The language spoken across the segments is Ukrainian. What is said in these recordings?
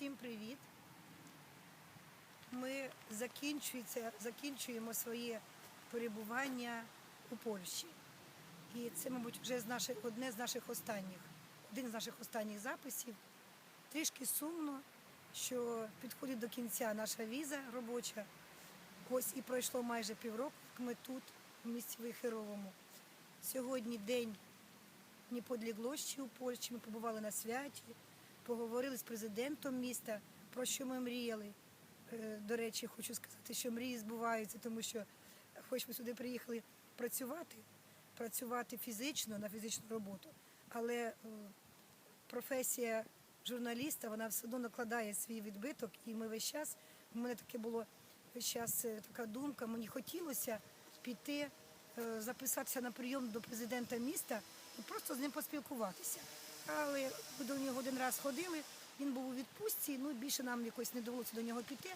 Всім привіт! Ми закінчуємо своє перебування у Польщі. І це, мабуть, вже одне з наших останніх, один з наших останніх записів. Трішки сумно, що підходить до кінця наша віза робоча. Ось і пройшло майже півроку, як ми тут, в місті Вихеровому. Сьогодні день Дніподліглощі у Польщі. Ми побували на святі, поговорили з президентом міста, про що ми мріяли. Е, До речі, хочу сказати, що мрії збуваються, тому що, хоч ми сюди приїхали працювати, працювати фізично на фізичну роботу, але е, професія журналіста вона все одно накладає свій відбиток, і ми весь час, у мене таке було весь час е, така думка, мені хотілося піти, записатися на прийом до президента міста і просто з ним поспілкуватися. Але до нього один раз ходили, він був у відпустці, ну більше нам якось не довелося до нього піти.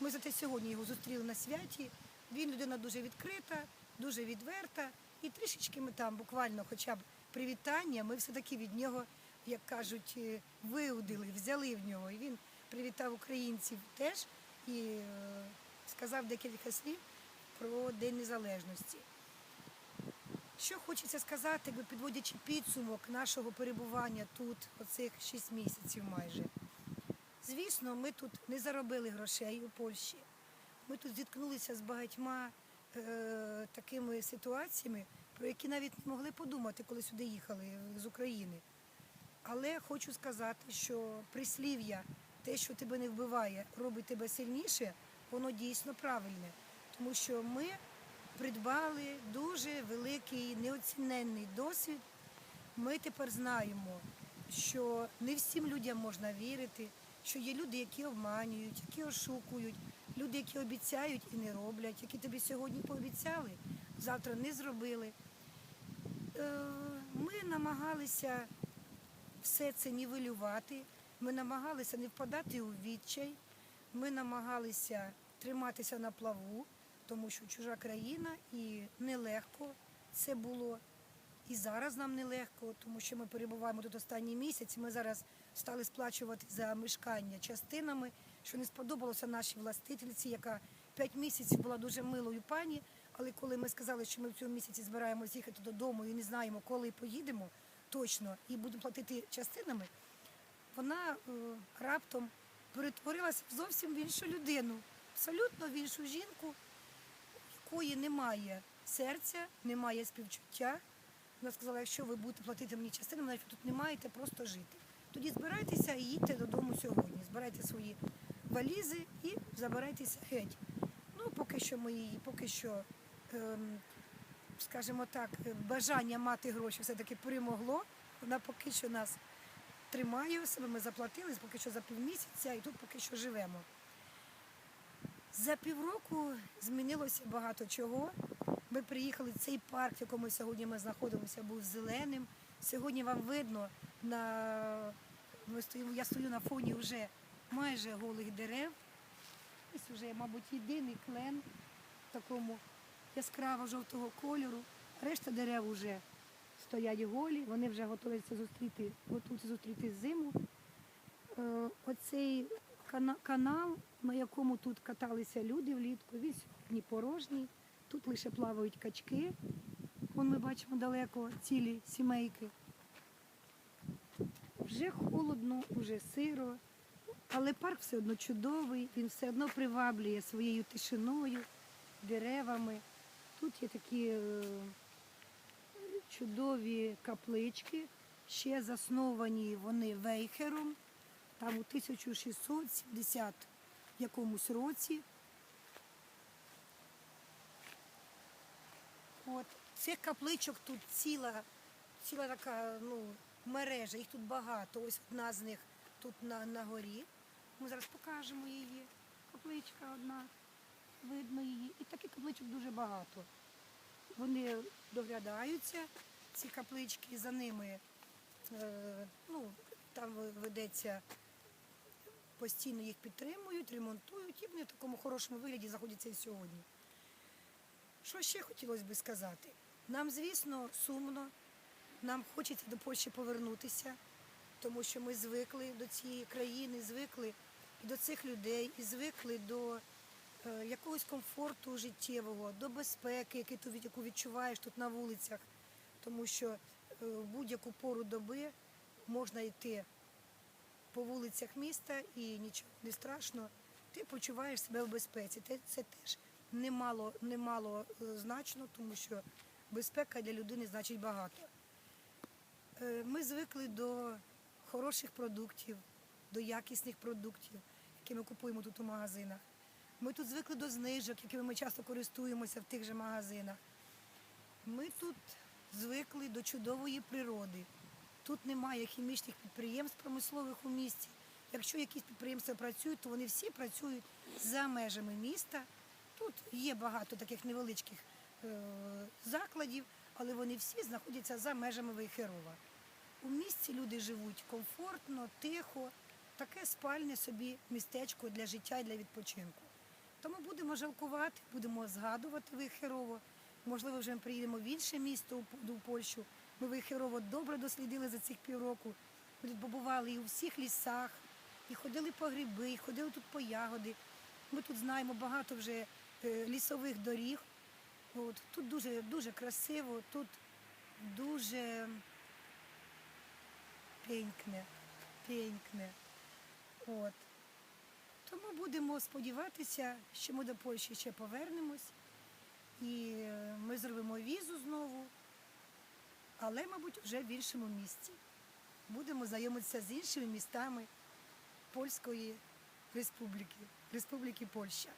Ми зате сьогодні його зустріли на святі. Він людина дуже відкрита, дуже відверта. І трішечки ми там буквально хоча б привітання, ми все-таки від нього, як кажуть, е, виудили, взяли в нього. І він привітав українців теж і е, сказав декілька слів про День Незалежності. Що хочеться сказати, підводячи підсумок нашого перебування тут, оцих 6 місяців майже. Звісно, ми тут не заробили грошей у Польщі. Ми тут зіткнулися з багатьма е, такими ситуаціями, про які навіть не могли подумати, коли сюди їхали з України. Але хочу сказати, що прислів'я, те, що тебе не вбиває, робить тебе сильніше, воно дійсно правильне. Тому що ми придбали дуже великий неоціненний досвід. Ми тепер знаємо, що не всім людям можна вірити, що є люди, які обманюють, які ошукують, люди, які обіцяють і не роблять, які тобі сьогодні пообіцяли, завтра не зробили. Е, Ми намагалися все це нівелювати, ми намагалися не впадати у відчай, ми намагалися триматися на плаву, тому що чужа країна і нелегко це було. І зараз нам нелегко, тому що ми перебуваємо тут останній місяць. Ми зараз стали сплачувати за мешкання частинами, що не сподобалося нашій властительці, яка п'ять місяців була дуже милою пані. Але коли ми сказали, що ми в цьому місяці збираємося їхати додому і не знаємо, коли поїдемо точно, і будемо платити частинами, вона е, раптом перетворилася зовсім в іншу людину, абсолютно в іншу жінку, якої немає серця, немає співчуття. Вона сказала, якщо ви будете платити мені частинами, навіть тут не маєте просто жити. Тоді збирайтеся і їдьте додому сьогодні. Збирайте свої валізи і забирайтеся геть. Ну, поки що ми поки що, ем, скажімо так, бажання мати гроші все-таки перемогло. Вона поки що нас тримає себе, ми заплатили поки що за півмісяця і тут поки що живемо. За півроку змінилося багато чого. Ми приїхали цей парк, в якому сьогодні ми знаходимося, був зеленим. Сьогодні вам видно, на... ми стоїмо, я стою на фоні вже майже голих дерев. Ось вже, мабуть, єдиний клен такому яскраво-жовтого кольору. Решта дерев вже стоять голі, вони вже готуються зустріти, готуються зустріти зиму. Е, Оцей канал, на якому тут каталися люди влітку, він сьогодні порожній. Тут лише плавають качки. Вон ми бачимо далеко цілі сімейки. Вже холодно, вже сиро, але парк все одно чудовий, він все одно приваблює своєю тишиною, деревами. Тут є такі е, чудові каплички, ще засновані вони вейхером, там у 1670 якомусь році. От цих капличок тут ціла, ціла така ну, мережа, їх тут багато. Ось одна з них тут на, на горі. Ми зараз покажемо її. Капличка одна, видно її. І таких капличок дуже багато. Вони доглядаються, ці каплички, за ними е, ну, там ведеться постійно їх підтримують, ремонтують, і вони в такому хорошому вигляді знаходяться і сьогодні. Що ще хотілося би сказати? Нам, звісно, сумно, нам хочеться до Польщі повернутися. тому що ми звикли до цієї країни, звикли до цих людей, і звикли до е, якогось комфорту життєвого, до безпеки, яку відчуваєш тут на вулицях, тому що е, в будь-яку пору доби можна йти по вулицях міста і нічого не страшно. Ти почуваєш себе в безпеці. Це теж немало, немало е, значно, тому що безпека для людини значить багато. Е, Ми звикли до хороших продуктів, до якісних продуктів, які ми купуємо тут у магазинах. Ми тут звикли до знижок, якими ми часто користуємося в тих же магазинах. Ми тут звикли до чудової природи. Тут немає хімічних підприємств промислових у місті. Якщо якісь підприємства працюють, то вони всі працюють за межами міста. Тут є багато таких невеличких е, закладів, але вони всі знаходяться за межами Вейхерова. У місті люди живуть комфортно, тихо, таке спальне собі містечко для життя і для відпочинку. Тому будемо жалкувати, будемо згадувати Вейхерово. Можливо, вже ми приїдемо в інше місто у Польщу. Ми Вейхерово добре дослідили за цих півроку. Ми побували і у всіх лісах, і ходили по гриби, і ходили тут по ягоди. Ми тут знаємо багато вже е, лісових доріг. От, тут дуже, дуже красиво, тут дуже пенькне, пенькне. От. Тому будемо сподіватися, що ми до Польщі ще повернемось. І е, ми зробимо візу знову, але, мабуть, вже в іншому місті. Будемо знайомитися з іншими містами Польської Республіки, Республіки Польща.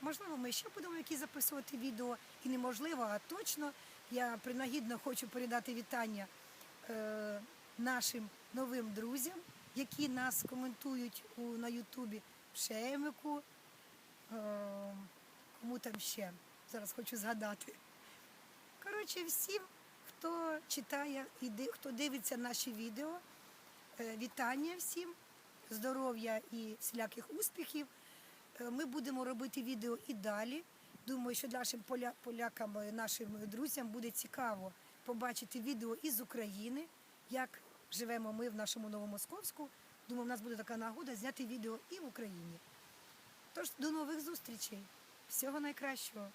Можливо, ми ще будемо якісь записувати відео, і неможливо, а точно я принагідно хочу передати вітання е, нашим новим друзям, які нас коментують у, на Ютубі Пшемику. Е, кому там ще? Зараз хочу згадати. Коротше, всім, хто читає і хто дивиться наші відео, е, вітання всім, здоров'я і всіляких успіхів. Е, Ми будемо робити відео і далі. Думаю, що нашим поля- полякам, е, нашим друзям буде цікаво побачити відео із України, як живемо ми в нашому Новомосковську. Думаю, в нас буде така нагода зняти відео і в Україні. Тож до нових зустрічей. Всього найкращого.